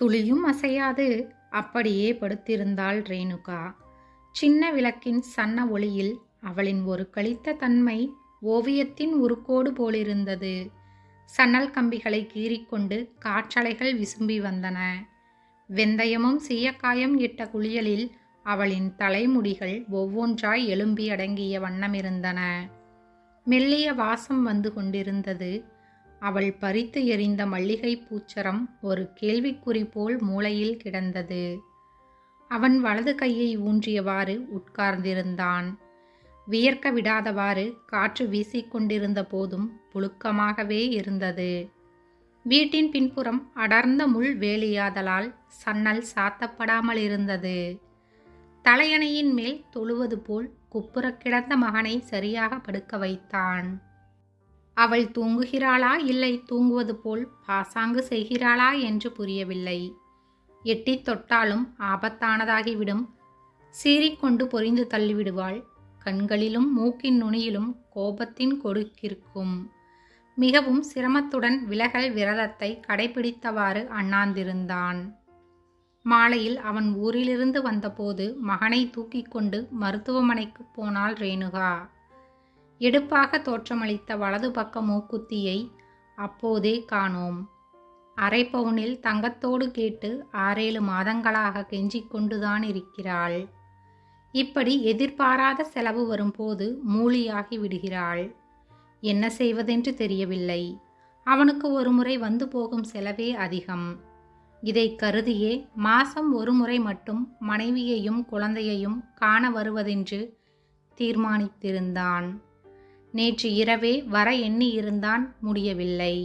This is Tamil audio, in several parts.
துளியும் அசையாது. அப்படியே படுத்திருந்தாள் ரேணுகா. சின்ன விளக்கின் சன்ன ஒளியில் அவளின் ஒரு கழித்த தன்மை ஓவியத்தின் உருக்கோடு போலிருந்தது. சன்னல் கம்பிகளை கீறிக்கொண்டு காற்றலைகள் விசும்பி வந்தன. வெந்தயமும் சீயக்காயம் இட்ட குளியலில் அவளின் தலைமுடிகள் ஒவ்வொன்றாய் எழும்பி அடங்கிய வண்ணமிருந்தன மெல்லிய வாசம் வந்து கொண்டிருந்தது. அவள் பறித்து எறிந்த மல்லிகை பூச்சரம் ஒரு கேள்விக்குறி போல் மூலையில் கிடந்தது. அவன் வலது கையை ஊன்றியவாறு உட்கார்ந்திருந்தான். வியர்க்க விடாதவாறு காற்று வீசிக்கொண்டிருந்த போதும் புழுக்கமாகவே இருந்தது. வீட்டின் பின்புறம் அடர்ந்த முள் வேலியாதலால் சன்னல் சாத்தப்படாமல் இருந்தது. தலையணையின் மேல் தொழுவது போல் குப்புறக் கிடந்த மகனை சரியாக படுக்க வைத்தான். அவள் தூங்குகிறாளா? இல்லை தூங்குவது போல் பாசாங்கு செய்கிறாளா என்று புரியவில்லை. எட்டித் தொட்டாலும் ஆபத்தானதாகிவிடும். சீறிக்கொண்டு பொறிந்து தள்ளிவிடுவாள். கண்களிலும் மூக்கின் நுனியிலும் கோபத்தின் கொடுக்கிருக்கும் மிகவும் சிரமத்துடன் விலகல் விரதத்தை கடைபிடித்தவாறு அண்ணாந்திருந்தான். மாலையில் அவன் ஊரிலிருந்து வந்தபோது மகனை தூக்கிக் கொண்டு மருத்துவமனைக்கு போனாள் ரேணுகா. எடுப்பாக தோற்றமளித்த வலது பக்க மூக்குத்தியை அப்போதே காணோம். அரை பவுனில் தங்கத்தோடு கேட்டு ஆறேழு மாதங்களாக கெஞ்சிக்கொண்டுதான் இருக்கிறாள். இப்படி எதிர்பாராத செலவு வரும்போது மூலியாகி விடுகிறாள். என்ன செய்வதென்று தெரியவில்லை. அவனுக்கு ஒரு முறை வந்து போகும் செலவே அதிகம். இதை கருதியே மாசம் ஒரு முறை மட்டும் மனைவியையும் குழந்தையையும் காண வருவதென்று தீர்மானித்திருந்தான். நேற்று இரவே வர எண்ணி இருந்தான் முடியவில்லை.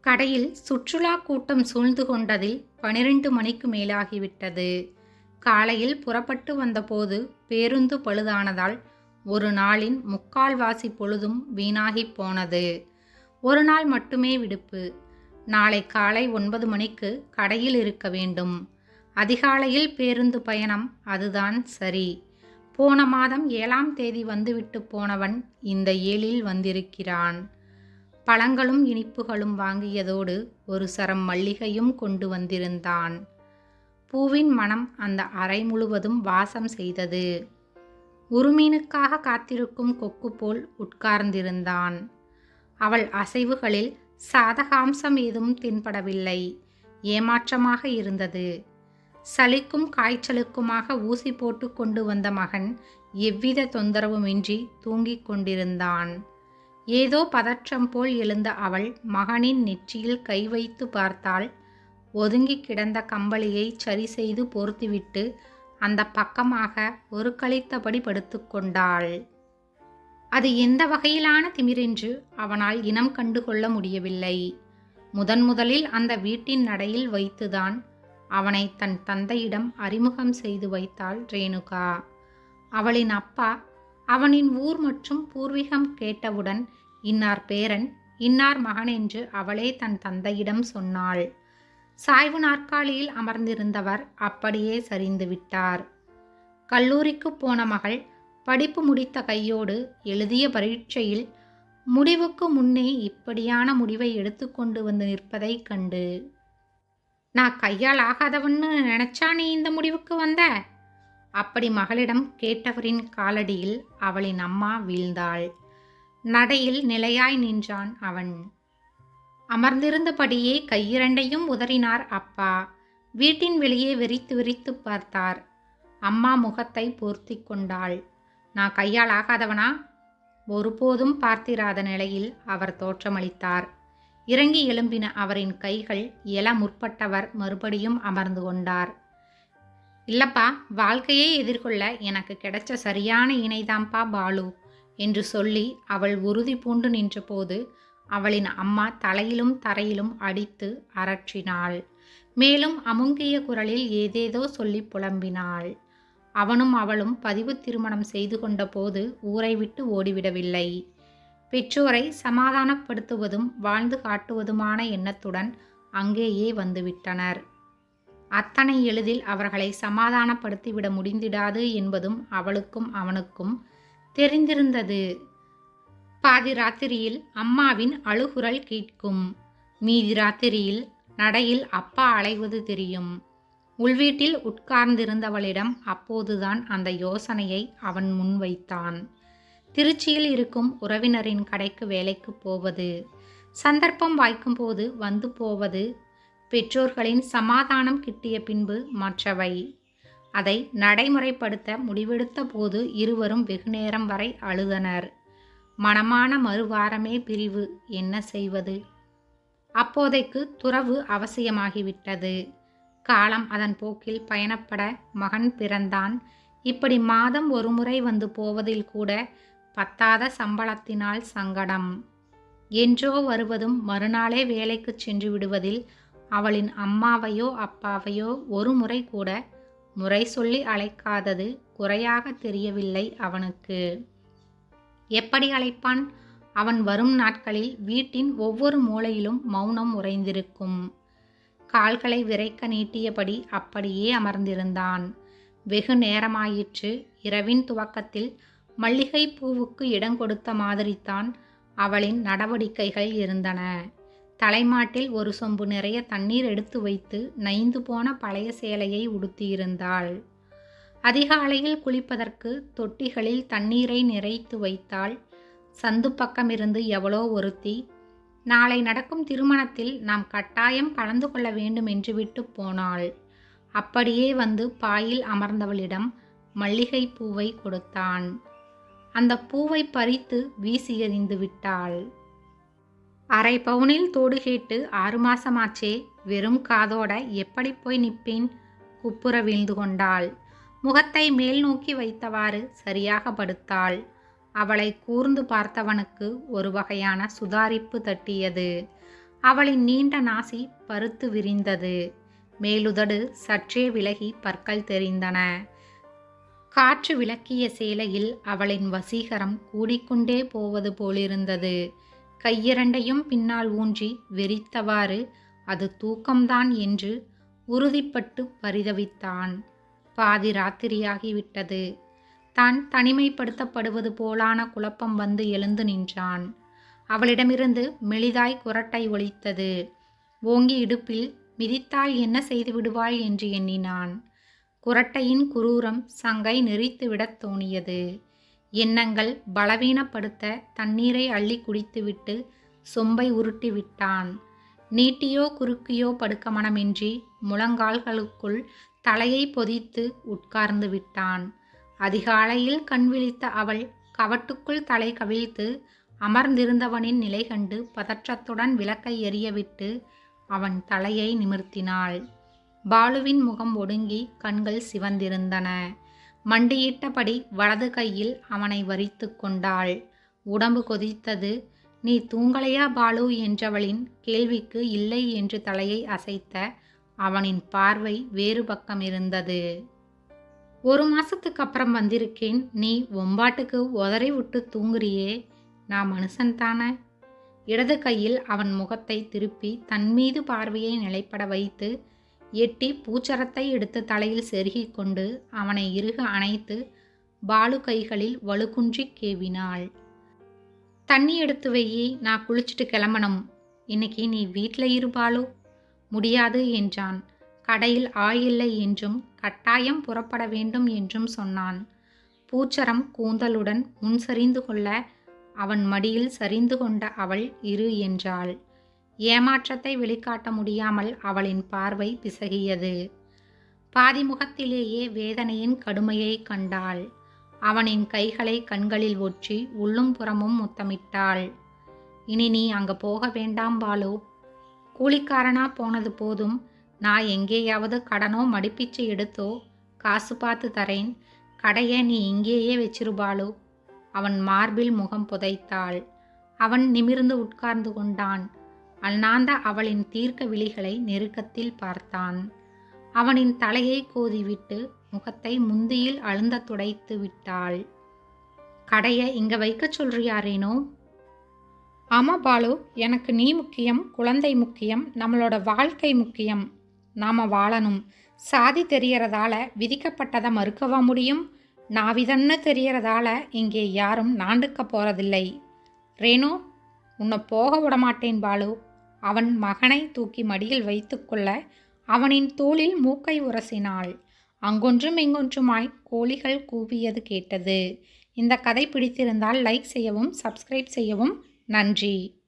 கடையில் சுற்றுலா கூட்டம் சூழ்ந்து கொண்டதில் பனிரெண்டு மணிக்கு மேலாகிவிட்டது. காலையில் புறப்பட்டு வந்தபோது பேருந்து பழுதானதால் ஒரு நாளின் முக்கால்வாசி பொழுதும் வீணாகிப் போனது. ஒரு நாள் மட்டுமே விடுப்பு. நாளை காலை ஒன்பது மணிக்கு கடையில் இருக்க வேண்டும். அதிகாலையில் பேருந்து பயணம் அதுதான் சரி. போன மாதம் ஏழாம் தேதி வந்துவிட்டு போனவன் இந்த ஏழில் வந்திருக்கிறான். பழங்களும் இனிப்புகளும் வாங்கியதோடு ஒரு சரம் மல்லிகையும் கொண்டு வந்திருந்தான். பூவின் மனம் அந்த அறை முழுவதும் வாசம் செய்தது. உருமீனுக்காக காத்திருக்கும் கொக்கு போல் உட்கார்ந்திருந்தான். அவள் அசைவுகளில் சாதகாம்சம் ஏதும் தென்படவில்லை. ஏமாற்றமாக இருந்தது. சளிக்கும் காய்ச்சலுக்குமாக ஊசி போட்டு கொண்டு வந்த மகன் எவ்வித தொந்தரவுமின்றி தூங்கிக் கொண்டிருந்தான். ஏதோ பதற்றம் போல் எழுந்த அவள் மகனின் நெற்றியில் கை வைத்து பார்த்தாள். ஒதுங்கி கிடந்த கம்பளியை சரி செய்து பொருத்திவிட்டு அந்த பக்கமாக ஒரு கழித்தபடி படுத்துக்கொண்டாள் அது எந்த வகையிலான திமிரென்று அவனால் இனம் கண்டுகொள்ள முடியவில்லை. முதன் முதலில் அந்த வீட்டின் நடையில் வைத்துதான் அவனை தன் தந்தையிடம் அறிமுகம் செய்து வைத்தாள் ரேணுகா. அவளின் அப்பா அவனின் ஊர் மற்றும் பூர்வீகம் கேட்டவுடன் இன்னார் பேரன் இன்னார் மகன் என்று அவளே தன் தந்தையிடம் சொன்னாள். சாய்வு நாற்காலியில் அமர்ந்திருந்தவர் அப்படியே சரிந்து விட்டார். கல்லூரிக்கு போன மகள் படிப்பு முடித்த கையோடு எழுதிய பரீட்சையில் முடிவுக்கு முன்னே இப்படியான முடிவை எடுத்துக்கொண்டு வந்து நிற்பதைக் கண்டு நான் கையால் ஆகாதவன்னு நினைச்சா நீ இந்த முடிவுக்கு வந்த? அப்படி மகளிடம் கேட்டவரின் காலடியில் அவளின் அம்மா வீழ்ந்தாள். நடையில் நிலையாய் நின்றான் அவன். அமர்ந்திருந்தபடியே கையிரண்டையும் உதறினார் அப்பா. வீட்டின் வெளியே வெறித்து வெறித்து பார்த்தார். அம்மா முகத்தை போர்த்தி கொண்டாள். நான் கையால் ஆகாதவனா ஒருபோதும் பார்த்திராத நிலையில் அவர் தோற்றமளித்தார். இறங்கி எழும்பின அவரின் கைகள் எல முற்பட்டவர் மறுபடியும் அமர்ந்து கொண்டார். இல்லப்பா வாழ்க்கையை எதிர்கொள்ள எனக்கு கிடைச்ச சரியான இணைதாம்பா பாலு என்று சொல்லி அவள் உறுதி பூண்டு நின்றபோது அவளின் அம்மா தலையிலும் தரையிலும் அடித்து அரற்றினாள். மேலும் அமுங்கிய குரலில் ஏதேதோ சொல்லி புலம்பினாள். அவனும் அவளும் பதிவு திருமணம் செய்து கொண்டபோது ஊரை விட்டு ஓடிவிடவில்லை. பெற்றோரை சமாதானப்படுத்துவதும் வாழ்ந்து காட்டுவதுமான எண்ணத்துடன் அங்கேயே வந்துவிட்டனர். அத்தனை எளிதில் அவர்களை சமாதானப்படுத்திவிட முடிந்திடாது என்பதும் அவளுக்கும் அவனுக்கும் தெரிந்திருந்தது. பாதி ராத்திரியில் அம்மாவின் அழுகுரல் கேட்கும். மீதி ராத்திரியில் நடையில் அப்பா அலைவது தெரியும். உள்வீட்டில் உட்கார்ந்திருந்தவளிடம் அப்போதுதான் அந்த யோசனையை அவன் முன்வைத்தான். திருச்சியில் இருக்கும் உறவினரின் கடைக்கு வேலைக்கு போவது சந்தர்ப்பம் வாய்க்கும்போது வந்து போவது பெற்றோர்களின் சமாதானம் கிட்டிய பின்பு மற்றவை. அதை நடைமுறைப்படுத்த முடிவெடுத்த போது இருவரும் வெகுநேரம் வரை அழுதனர். மனமான மறுவாரமே பிரிவு என்ன செய்வது? அப்போதைக்கு துறவு அவசியமாகிவிட்டது. காலம் அதன் போக்கில் பயணப்பட மகன் பிறந்தான். இப்படி மாதம் ஒரு முறை வந்து போவதில் கூட பத்தாத சம்பளத்தினால் சங்கடம். என்றோ வருவதும் மறுநாளே வேலைக்கு சென்று விடுவதில் அவளின் அம்மாவையோ அப்பாவையோ ஒரு முறை கூட முறை சொல்லி அழைக்காதது குறையாக தெரியவில்லை அவனுக்கு. எப்படி அழைப்பான்? அவன் வரும் நாட்களில் வீட்டின் ஒவ்வொரு மூலையிலும் மௌனம் உறைந்திருக்கும். கால்களை விரைக்க நீட்டியபடி அப்படியே அமர்ந்திருந்தான். வெகு நேரமாயிற்று. இரவின் துவக்கத்தில் மல்லிகை பூவுக்கு இடம் கொடுத்த மாதிரித்தான் அவளின் நடவடிக்கைகள் இருந்தன. தலைமாட்டில் ஒரு சொம்பு நிறைய தண்ணீர் எடுத்து வைத்து நைந்து போன பழைய சேலையை உடுத்தியிருந்தாள். அதிகாலையில் குளிப்பதற்கு தொட்டிகளில் தண்ணீரை நிறைத்து வைத்தாள். சந்து பக்கமிருந்து எவளோ ஒருத்தி? நாளை நடக்கும் திருமணத்தில் நாம் கட்டாயம் கலந்து கொள்ள வேண்டும் என்று விட்டு போனாள். அப்படியே வந்து பாயில் அமர்ந்தவளிடம் மல்லிகை பூவை கொடுத்தான். அந்த பூவை பறித்து வீசி எறிந்து விட்டாள். அரை பவுனில் தோடு கேட்டு ஆறு மாசமாச்சே வெறும் காதோட எப்படி போய் நிற்பேன்? குப்புற வீழ்ந்து கொண்டாள். முகத்தை மேல் நோக்கி வைத்தவாறு சரியாக படுத்தாள். அவளை கூர்ந்து பார்த்தவனுக்கு ஒரு வகையான சுதாரிப்பு தட்டியது. அவளின் நீண்ட நாசி பருத்து விரிந்தது. மேலுதடு சற்றே விலகி பற்கள் தெரிந்தன. காற்று விளக்கிய சேலையில் அவளின் வசீகரம் கூடிக்கொண்டே போவது போலிருந்தது. கையிரண்டையும் பின்னால் ஊன்றி வெறித்தவாறு அது தூக்கம்தான் என்று உறுதிப்பட்டு பரிதவித்தான். பாதி ராத்திரியாகிவிட்டது. தான் தனிமைப்படுத்தப்படுவது போலான குழப்பம் வந்து எழுந்து நின்றான். அவளிடமிருந்து மெலிதாய் குரட்டை ஒலித்தது. ஓங்கி இடுப்பில் மிதித்தால் என்ன செய்து விடுவாள் என்று எண்ணினான். குரட்டையின் குரூரம் சங்கை நெறித்துவிடத் தோணியது. எண்ணங்கள் பலவீனப்படுத்த தண்ணீரை அள்ளி குடித்துவிட்டு சொம்பை உருட்டி விட்டான் நீட்டியோ குறுக்கியோ படுக்க மனமின்றி முழங்கால்களுக்குள் தலையை பொதித்து உட்கார்ந்து விட்டான் அதிகாலையில் கண் விழித்த அவள் கவட்டுக்குள் தலை கவிழ்த்து அமர்ந்திருந்தவனின் நிலை கண்டு பதற்றத்துடன் விளக்கை எரியவிட்டு அவன் தலையை நிமிர்த்தினாள். பாலுவின் முகம் ஒடுங்கி கண்கள் சிவந்திருந்தன. மண்டியிட்டபடி வலது கையில் அவனை வரித்து கொண்டாள். உடம்பு கொதித்தது. நீ தூங்கலையா பாலு என்றவளின் கேள்விக்கு இல்லை என்று தலையை அசைத்த அவனின் பார்வை வேறு பக்கம் இருந்தது. ஒரு மாசத்துக்கு அப்புறம் வந்திருக்கேன். நீ ஒம்பாட்டுக்கு உதறி விட்டு தூங்குறியே. நான் மனுஷன் தானே இடது கையில் அவன் முகத்தை திருப்பி தன் மீது பார்வையை நிலைப்பட வைத்து எட்டி பூச்சரத்தை எடுத்து தலையில் செருகிக் கொண்டு அவனை இறுக அணைத்து பாலு கைகளில் வலுக்குன்றி கேவினாள். தண்ணி எடுத்து வையி நான் குளிச்சுட்டு கிளம்பணும். இன்னைக்கு நீ வீட்டில் இரு முடியாது என்றான். கடையில் ஆயில்லை என்றும் கட்டாயம் புறப்பட வேண்டும் என்றும் சொன்னான். பூச்சரம் கூந்தலுடன் முன் சரிந்து கொள்ள அவன் மடியில் சரிந்து கொண்ட அவள் இரு என்றாள். ஏமாற்றத்தை வெளிக்காட்ட முடியாமல் அவளின் பார்வை பிசகியது. பாதிமுகத்திலேயே வேதனையின் கடுமையை கண்டாள். அவனின் கைகளை கண்களில் ஒற்றி உள்ளும் புறமும் முத்தமிட்டாள். இனி நீ அங்கே போக வேண்டாம் பாலு. கூலிக்காரனா போனது போதும். நான் எங்கேயாவது கடனோ மடிப்பிச்சு எடுத்தோ காசு பார்த்து தரேன். கடையை நீ இங்கேயே வச்சிருபாலு அவன் மார்பில் முகம் புதைத்தாள். அவன் நிமிர்ந்து உட்கார்ந்து கொண்டான். அண்ணாந்த அவளின் தீர்க்க விழிகளை நெருக்கத்தில் பார்த்தான். அவனின் தலையை கோதிவிட்டு முகத்தை முந்தியில் அழுந்த துடைத்து விட்டாள். கடையை இங்க வைக்க சொல்றியாரேனோ? ஆமா பாலு எனக்கு நீ முக்கியம் குழந்தை முக்கியம் நம்மளோட வாழ்க்கை முக்கியம். நாம வாழணும். சாதி தெரியறதால விதிக்கப்பட்டதை மறுக்கவா முடியும்? நாவிதன்னு தெரியறதால இங்கே யாரும் நாண்டுக்க போறதில்லை. ரேணு உன்னை போக விடமாட்டேன் பாலு. அவன் மகனை தூக்கி மடியில் வைத்துக்கொள்ள அவனின் தோளில் மூக்கை உரசினாள். அங்கொன்றும் இங்கொன்றுமாய் கோழிகள் கூவியது கேட்டது. இந்த கதை பிடித்திருந்தால் லைக் செய்யவும் சப்ஸ்கிரைப் செய்யவும் நன்றி.